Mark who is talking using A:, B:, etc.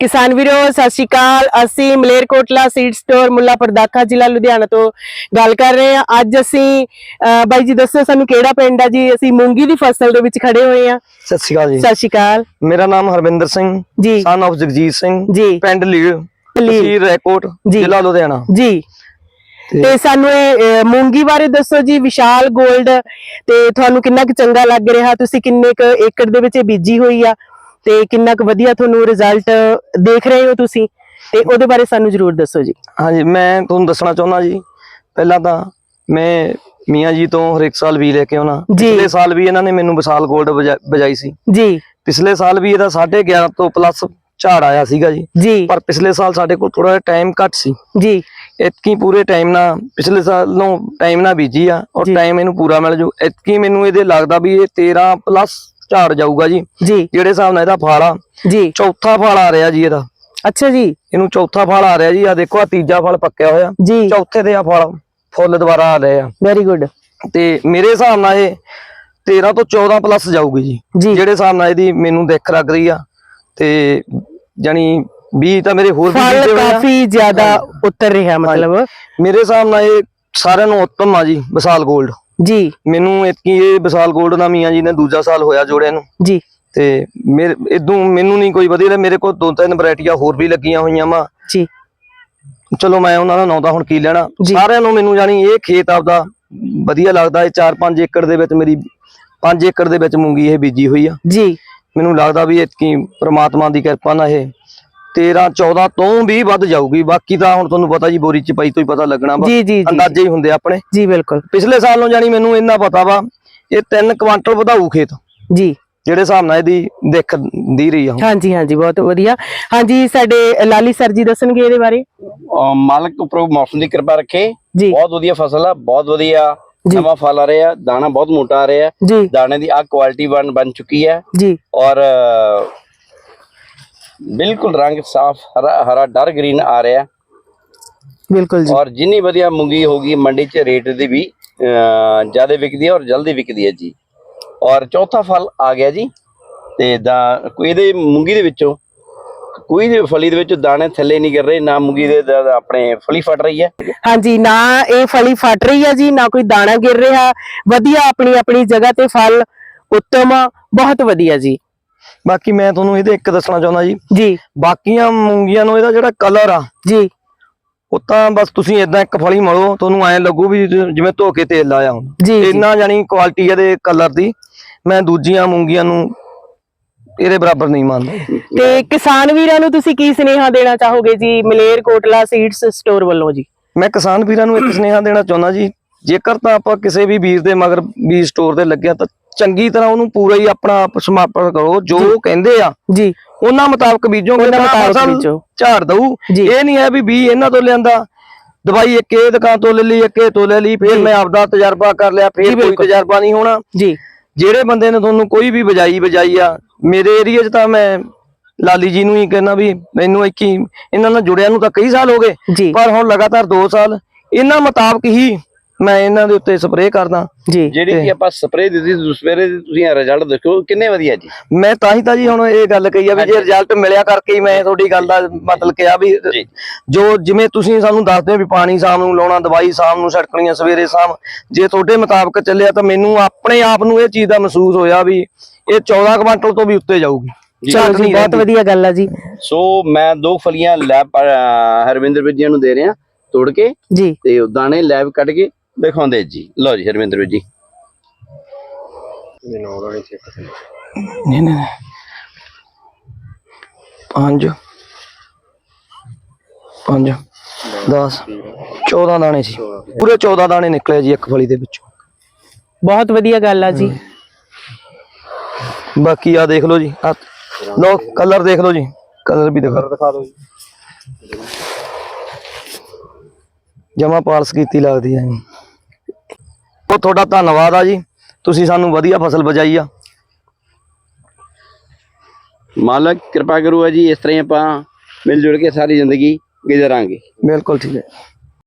A: ਕਿਸਾਨ ਵੀਰੋ ਸਤਿ ਸ਼੍ਰੀ ਅਕਾਲ। ਅਸੀਂ ਮਲੇਰਕੋਟਲਾ ਸੀਡ ਸਟੋਰ ਮੁੱਲਾ ਪਰਦਾਖਾ ਜ਼ਿਲ੍ਹਾ ਲੁਧਿਆਣਾ ਤੋਂ ਗੱਲ ਕਰ ਰਹੇ ਹਾਂ। ਅੱਜ ਅਸੀਂ ਬਾਈ ਜੀ ਦੱਸੋ ਸਾਨੂੰ ਕਿਹੜਾ ਪਿੰਡ ਆ ਜੀ? ਅਸੀਂ ਮੂੰਗੀ ਦੀ ਫਸਲ ਦੇ ਵਿੱਚ ਖੜੇ ਹੋਏ ਹਾਂ।
B: ਸਤਿ ਸ਼੍ਰੀ ਅਕਾਲ ਜੀ।
A: ਸਤਿ ਸ਼੍ਰੀ ਅਕਾਲ।
B: ਮੇਰਾ ਨਾਮ ਹਰਵਿੰਦਰ ਸਿੰਘ।
A: ਜੀ।
B: ਸਨ of ਜਗਜੀਤ ਸਿੰਘ।
A: ਜੀ।
B: ਪਿੰਡ ਲੀੜ। ਤਹਿਸੀਲ ਰੈਕੋਟ। ਜ਼ਿਲ੍ਹਾ ਲੁਧਿਆਣਾ।
A: ਜੀ।
B: ਤੇ-
A: ਸਾਨੂੰ ਇਹ ਮੂੰਗੀ ਬਾਰੇ ਦੱਸੋ ਜੀ। ਵਿਸ਼ਾਲ 골ਡ ਤੇ ਤੁਹਾਨੂੰ ਕਿੰਨਾ ਕੁ ਚੰਗਾ ਲੱਗ ਰਿਹਾ? ਤੁਸੀਂ ਕਿੰਨੇ ਕੁ ਏਕੜ ਦੇ ਵਿੱਚ ਇਹ ਬੀਜੀ ਹੋਈ ਆ? ਤੇ ਕਿੰਨਾ ਕੁ ਵਧੀਆ ਤੁਹਾਨੂੰ ਰਿਜ਼ਲਟ ਦੇਖ ਰਹੇ ਹੋ ਤੁਸੀਂ ਤੇ ਉਹਦੇ ਬਾਰੇ ਸਾਨੂੰ ਜਰੂਰ ਦੱਸੋ ਜੀ।
B: ਹਾਂਜੀ ਮੈਂ ਤੁਹਾਨੂੰ ਦੱਸਣਾ ਚਾਹੁੰਦਾ ਜੀ ਪਹਿਲਾਂ ਤਾਂ ਮੈਂ ਮੀਆਂ ਜੀ ਤੋਂ ਹਰੇਕ ਸਾਲ ਵੀ ਲੈ ਕੇ ਆਉਣਾ। ਪਿਛਲੇ ਸਾਲ ਵੀ ਇਹਨਾਂ ਨੇ ਮੈਨੂੰ ਵਿਸਾਲ 골ਡ ਬਜਾਈ ਸੀ।
A: ਜੀ।
B: ਪਿਛਲੇ ਸਾਲ ਵੀ ਇਹਦਾ 11.5 ਤੋਂ ਪਲੱਸ ਝਾੜ ਆਇਆ ਸੀਗਾ ਜੀ।
A: ਜੀ।
B: ਪਰ ਪਿਛਲੇ ਸਾਲ ਸਾਡੇ ਕੋਲ ਥੋੜਾ ਟਾਈਮ ਘੱਟ ਸੀ।
A: ਜੀ।
B: ਇਤਕੀ ਪੂਰੇ ਟਾਈਮ ਨਾਲ ਪਿਛਲੇ ਸਾਲ ਨੂੰ ਟਾਈਮ ਨਾਲ ਬੀਜੀ ਆ ਔਰ। ਟਾਈਮ ਇਹਨੂੰ ਪੂਰਾ ਮਿਲ ਜੂ। ਇਤਕੀ ਮੈਨੂੰ ਇਹਦੇ ਲੱਗਦਾ ਵੀ ਇਹ 13 ਪਲੱਸ ਝਾੜ ਜਾਊਗਾ ਜੀ।
A: ਜੀ।
B: ਜਿਹੜੇ ਹਿਸਾਬ ਨਾਲ ਇਹਦਾ ਫਲ ਆ
A: ਜੀ।
B: ਚੌਥਾ ਫਲ ਆ ਰਿਹਾ ਜੀ ਇਹਦਾ।
A: ਅੱਛਾ ਜੀ।
B: ਇਹਨੂੰ ਚੌਥਾ ਫਲ ਆ ਰਿਹਾ ਜੀ। ਆ ਦੇਖੋ ਆ ਤੀਜਾ ਫਲ ਪੱਕਿਆ ਹੋਇਆ।
A: ਜੀ।
B: ਚੌਥੇ ਤੇ ਆ ਫਲ ਫੁੱਲ ਦੁਬਾਰਾ ਆ ਰਹੇ ਆ।
A: ਵੈਰੀ ਗੁੱਡ
B: ਤੇ ਮੇਰੇ ਹਿਸਾਬ ਨਾਲ ਇਹ 13 ਤੋਂ 14 ਪਲੱਸ ਜਾਊਗੀ ਜੀ। ਜਿਹੜੇ ਹਿਸਾਬ ਨਾਲ ਇਹਦੀ ਮੈਨੂੰ ਦੇਖ ਲੱਗ ਰਹੀ ਆ। ਤੇ ਜਾਨੀ ਵੀ ਤਾਂ ਮੇਰੇ ਹੋਰ ਵੀ।
A: ਕਾਫੀ ਜ਼ਿਆਦਾ ਉਤਰ ਰਿਹਾ ਮਤਲਬ।
B: ਮੇਰੇ ਹਿਸਾਬ ਨਾਲ ਇਹ ਸਾਰਿਆਂ ਨੂੰ ਉੱਤਮ ਆ ਜੀ ਵਿਸਾਲ 골ਡ
A: ਜੀ।
B: ਮੈਨੂੰ ਇਤਕੀ ਇਹ ਵਿਸਾਲ 골ਡ ਦਾ ਮੀਆਂ ਜੀ ਨੇ ਦੂਜਾ ਸਾਲ ਹੋਇਆ ਜੋੜਿਆਂ ਨੂੰ।
A: ਜੀ।
B: ਤੇ ਮੇਰੇ ਇਦੋਂ ਮੈਨੂੰ ਨਹੀਂ ਕੋਈ ਵਧੀਆ ਮੇਰੇ ਕੋਲ ਦੋ ਤਿੰਨ ਵੈਰਾਈਟੀਆਂ ਹੋਰ ਵੀ ਲੱਗੀਆਂ ਹੋਈਆਂ ਵਾ।
A: ਜੀ।
B: ਚਲੋ ਮੈਂ ਉਹਨਾਂ ਦਾ ਨਾਂ ਹੁਣ ਕੀ ਲੈਣਾ। ਸਾਰਿਆਂ ਨੂੰ ਮੈਨੂੰ ਜਾਣੀ ਇਹ ਖੇਤ ਆਪਦਾ ਵਧੀਆ ਲੱਗਦਾ ਇਹ 4-5 ਏਕੜ ਦੇ ਵਿੱਚ ਮੇਰੀ 5 ਏਕੜ ਦੇ ਵਿੱਚ ਮੂੰਗੀ ਇਹ ਬੀਜੀ ਹੋਈ ਆ।
A: ਜੀ।
B: ਮੈਨੂੰ ਲੱਗਦਾ ਵੀ ਇਤਕੀ ਪ੍ਰਮਾਤਮਾ ਦੀ ਕਿਰਪਾ ਨਾਲ ਇਹ 13 14 ਤੋਂ ਵੀ ਵੱਧ ਜਾਊਗੀ। ਬਾਕੀ ਤਾਂ ਹੁਣ ਤੁਹਾਨੂੰ ਪਤਾ ਜੀ ਬੋਰੀ ਚ ਪਾਈ ਤੋਂ ਹੀ ਪਤਾ ਲੱਗਣਾ ਵਾ।
A: ਜੀ ਜੀ ਜੀ।
B: ਅੰਦਾਜ਼ੇ ਹੀ ਹੁੰਦੇ ਆ ਆਪਣੇ।
A: ਜੀ ਬਿਲਕੁਲ।
B: ਪਿਛਲੇ ਸਾਲ ਨੂੰ ਜਾਣੀ ਮੈਨੂੰ ਇੰਨਾ ਪਤਾ ਵਾ ਇਹ 3 ਕੁਆਂਟਲ ਵਧਾਊ ਖੇਤ।
A: ਜੀ।
B: ਜਿਹੜੇ ਹਿਸਾਬ ਨਾਲ ਇਹਦੀ ਦਿੱਖ ਦੀ ਰਹੀ ਆ।
A: ਹਾਂਜੀ ਹਾਂਜੀ ਬਹੁਤ ਵਧੀਆ। ਹਾਂਜੀ ਸਾਡੇ ਲਾਲੀ ਸਰ ਜੀ ਦੱਸਣਗੇ ਇਹਦੇ ਬਾਰੇ।
C: ਮਾਲਕ ਉੱਪਰੋਂ ਮੌਸਮ ਦੀ ਕਿਰਪਾ ਰੱਖੇ।
A: ਜੀ।
C: ਬਹੁਤ ਵਧੀਆ ਫਸਲ ਆ ਬਹੁਤ ਵਧੀਆ। ਨਵਾਂ ਫਲ ਆ ਰਿਹਾ ਦਾਣਾ ਬਹੁਤ ਮੋਟਾ ਆ ਰਿਹਾ। ਦਾਣੇ ਦੀ ਆ ਕੁਆਲਿਟੀ ਬਣ ਬਣ ਚੁੱਕੀ ਹੈ।
A: ਜੀ।
C: ਔਰ ਬਿਲਕੁਲ ਰੰਗ ਸਾਫ਼ ਹਰਾ ਹਰਾ ਡਰ ਗ੍ਰੀਨ ਆ ਰਿਹਾ।
A: ਬਿਲਕੁਲ ਜੀ।
C: ਔਰ ਜਿੰਨੀ ਵਧੀਆ ਮੂੰਗੀ ਹੋਗੀ ਮੰਡੀ 'ਚ ਰੇਟ ਦੀ ਵੀ ਜ਼ਿਆਦਾ ਵਿਕਦੀ ਹੈ ਔਰ ਜਲਦੀ ਵਿਕਦੀ ਹੈ ਜੀ। ਔਰ ਚੌਥਾ ਫਲ ਆ ਗਿਆ ਜੀ ਤੇ ਦਾ ਕੋਈ ਇਹਦੇ ਮੂੰਗੀ ਦੇ ਵਿੱਚੋਂ ਕੋਈ ਵੀ ਫਲੀ ਦੇ ਵਿੱਚ ਦਾਣੇ ਥੱਲੇ ਨਹੀਂ ਗਿਰ ਰਹੇ ਨਾ ਮੂੰਗੀ ਦੇ ਆਪਣੇ ਫਲੀ ਫਟ ਰਹੀ ਹੈ।
A: ਹਾਂਜੀ ਨਾ ਇਹ ਫਲੀ ਫਟ ਰਹੀ ਹੈ ਜੀ ਨਾ ਕੋਈ ਦਾਣਾ ਗਿਰ ਰਿਹਾ। ਵਧੀਆ ਆਪਣੀ ਆਪਣੀ ਜਗ੍ਹਾ ਤੇ ਫਲ ਉੱਤਮ ਬਹੁਤ ਵਧੀਆ ਜੀ।
B: ਬਾਕੀ ਮੈਂ ਤੁਹਾਨੂੰ ਇਹਦੇ ਇੱਕ ਦੱਸਣਾ ਚਾਹੁੰਦਾ ਜੀ।
A: ਜੀ।
B: ਬਾਕੀਆਂ ਮੂੰਗੀਆਂ ਨੂੰ ਇਹਦਾ ਜਿਹੜਾ ਕਲਰ ਆ
A: ਜੀ।
B: ਉਹ ਤਾਂ ਬਸ ਤੁਸੀਂ ਇਦਾਂ ਇੱਕ ਫਲੀ ਮਲੋ ਤੁਹਾਨੂੰ ਐਂ ਲੱਗੂ ਵੀ ਜਿਵੇਂ ਧੋ ਕੇ ਤੇਲ ਲਾਇਆ ਹੁੰਦਾ। ਇੰਨਾ ਜਾਨੀ ਕੁਆਲਿਟੀ ਇਹਦੇ ਕਲਰ ਦੀ ਮੈਂ ਦੂਜੀਆਂ ਮੂੰਗੀਆਂ ਨੂੰ ਇਹਦੇ ਬਰਾਬਰ ਨਹੀਂ ਮੰਨਦਾ।
A: ਤੇ ਕਿਸਾਨ ਵੀਰਾਂ ਨੂੰ ਤੁਸੀਂ ਕੀ ਸੁਨੇਹਾ ਦੇਣਾ ਚਾਹੋਗੇ ਜੀ ਮਲੇਰ ਕੋਟਲਾ ਸੀਡਸ ਸਟੋਰ ਵੱਲੋਂ ਜੀ?
B: ਮੈਂ ਕਿਸਾਨ ਵੀਰਾਂ ਨੂੰ ਇੱਕ ਸੁਨੇਹਾ ਦੇਣਾ ਚਾਹੁੰਦਾ ਜੀ ਜੇਕਰ ਤਾਂ ਆਪਾਂ ਕਿਸੇ ਵੀ ਵੀਰ ਦੇ ਮਗਰ ਬੀਜ ਸਟੋਰ ਤੇ ਲੱਗਿਆ ਤਾਂ ਚੰਗੀ ਤਰ੍ਹਾਂ ਉਹਨੂੰ ਪੂਰਾ ਹੀ ਆਪਣਾ ਆਪ ਸਮਰਪਣ ਕਰੋ ਜੋ ਕਹਿੰਦੇ ਆ।
A: ਜੀ।
B: ਉਹਨਾਂ ਮੁਤਾਬਕ ਬੀਜੋਗੇ
A: ਉਹਨਾਂ
B: ਤਾਂ
A: ਮੁਤਾਬਕ
B: ਫਸਲ। ਝਾੜ ਦਊ। ਇਹ ਨਹੀਂ ਹੈ ਵੀ ਬੀ ਇਹਨਾਂ ਤੋਂ ਲਿਆਂਦਾ। ਦਵਾਈ ਇੱਕ ਇਹ ਦੁਕਾਨ ਤੋਂ ਲੈ ਲਈ ਇੱਕ ਇਹ ਤੋਂ ਲੈ ਲਈ ਫਿਰ। ਮੈਂ ਆਪਦਾ ਤਜਰਬਾ ਕਰ ਲਿਆ ਫਿਰ ਕੋਈ। ਤਜਰਬਾ ਨਹੀਂ ਹੋਣਾ।
A: ਜੀ।
B: ਜਿਹੜੇ ਬੰਦੇ ਨੇ ਤੁਹਾਨੂੰ ਕੋਈ ਵੀ ਬਜਾਈ ਬਜਾਈ ਆ ਮੇਰੇ ਏਰੀਆ 'ਚ ਤਾਂ ਮੈਂ ਲਾਲੀ ਜੀ ਨੂੰ ਹੀ ਕਹਿੰਦਾ ਵੀ ਮੈਨੂੰ ਇੱਕ ਹੀ ਇਹਨਾਂ ਨਾਲ ਜੁੜਿਆ ਨੂੰ ਤਾਂ ਕਈ ਸਾਲ ਹੋ ਗਏ। ਪਰ ਹੁਣ ਲਗਾਤਾਰ 2 ਸਾਲ। ਇਹਨਾਂ ਮੁਤਾਬਕ ਹੀ ਮੈਂ ਇਹਨਾਂ ਦੇ ਉੱਤੇ ਸਪਰੇਅ ਕਰਦਾ।
A: ਜੀ।
C: ਜਿਹੜੀ ਕਿ ਆਪਾਂ ਸਪਰੇਅ ਦਿੱਤੀ ਦੁਸਪਰੇ ਦੀ ਤੁਸੀਂ ਰਿਜ਼ਲਟ ਦੇਖੋ ਕਿੰਨੇ ਵਧੀਆ ਜੀ।
B: ਮੈਂ ਤਾਂ ਹੀ ਤਾਂ ਜੀ ਹੁਣ ਇਹ ਗੱਲ ਕਹੀ ਆ ਵੀ ਜੇ। ਰਿਜ਼ਲਟ ਮਿਲਿਆ ਕਰਕੇ ਹੀ ਮੈਂ ਤੁਹਾਡੀ ਗੱਲ ਦਾ ਮਤਲਬ ਕਿਹਾ ਵੀ
C: ਜੀ।
B: ਜਿਵੇਂ ਤੁਸੀਂ ਸਾਨੂੰ ਦੱਸਦੇ ਹੋ ਵੀ ਪਾਣੀ ਸ਼ਾਮ ਨੂੰ ਲਾਉਣਾ ਦਵਾਈ ਸ਼ਾਮ ਨੂੰ ਛੜਕਣੀ ਆ ਸਵੇਰੇ ਸ਼ਾਮ ਜੇ ਤੁਹਾਡੇ ਮੁਤਾਬਕ ਚੱਲਿਆ ਤਾਂ ਮੈਨੂੰ ਆਪਣੇ ਆਪ ਨੂੰ ਇਹ ਚੀਜ਼ ਦਾ ਮਹਿਸੂਸ ਹੋਇਆ ਵੀ ਇਹ 14 ਕੁਇੰਟਲ ਤੋਂ ਵੀ ਉੱਤੇ ਜਾਊਗੀ।
A: ਚਲੋ ਜੀ ਬਹੁਤ। ਵਧੀਆ ਗੱਲ ਆ ਜੀ।
C: ਸੋ ਮੈਂ ਦੋ ਫਲੀਆਂ ਲੈਬ ਹਰਵਿੰਦਰ ਵੀਰ ਜੀ ਨੂੰ ਦੇ ਰਿਹਾ ਤੋੜ ਕੇ
A: ਜੀ।
C: ਤੇ ਉਹ ਦਾਣੇ ਲੈਬ ਕੱਢ ਕੇ ਦਿਖਾਉਂਦੇ ਜੀ। ਲਓ ਜੀ ਹਰਵਿੰਦਰ ਵੀਰ ਜੀ।
B: ਨਹੀਂ ਨਹੀਂ ਨਹੀਂ। ਪੰਜ। ਪੰਜ। 10 14 ਦਾਣੇ ਸੀ। ਪੂਰੇ 14 ਦਾਣੇ ਨਿਕਲੇ ਜੀ ਇੱਕ ਫਲੀ ਦੇ ਵਿੱਚੋਂ।
A: ਬਹੁਤ ਵਧੀਆ ਗੱਲ ਆ ਜੀ।
B: ਬਾਕੀ ਆ ਦੇਖ ਲਓ ਜੀ ਆ ਲੋ ਕਲਰ ਦੇਖ ਲਓ ਜੀ। ਕਲਰ ਵੀ ਦਿਖਾ। ਦਿਖਾ ਦਿਓ ਜੀ। ਜਮਾ ਪਾਲਸ ਕੀਤੀ ਲੱਗਦੀ ਹੈ ਜੀ। ਉਹ ਤੁਹਾਡਾ ਧੰਨਵਾਦ ਆ ਜੀ। ਤੁਸੀਂ ਸਾਨੂੰ ਵਧੀਆ ਫਸਲ ਬਜਾਈ ਆ।
C: ਮਾਲਕ ਕਿਰਪਾ ਕਰੂ ਜੀ ਇਸ ਤਰ੍ਹਾਂ ਆਪਾਂ ਮਿਲ ਜੁਲ ਕੇ ਸਾਰੀ ਜ਼ਿੰਦਗੀ ਗੁਜ਼ਾਰਾਂਗੇ।
B: ਬਿਲਕੁਲ ਠੀਕ ਹੈ।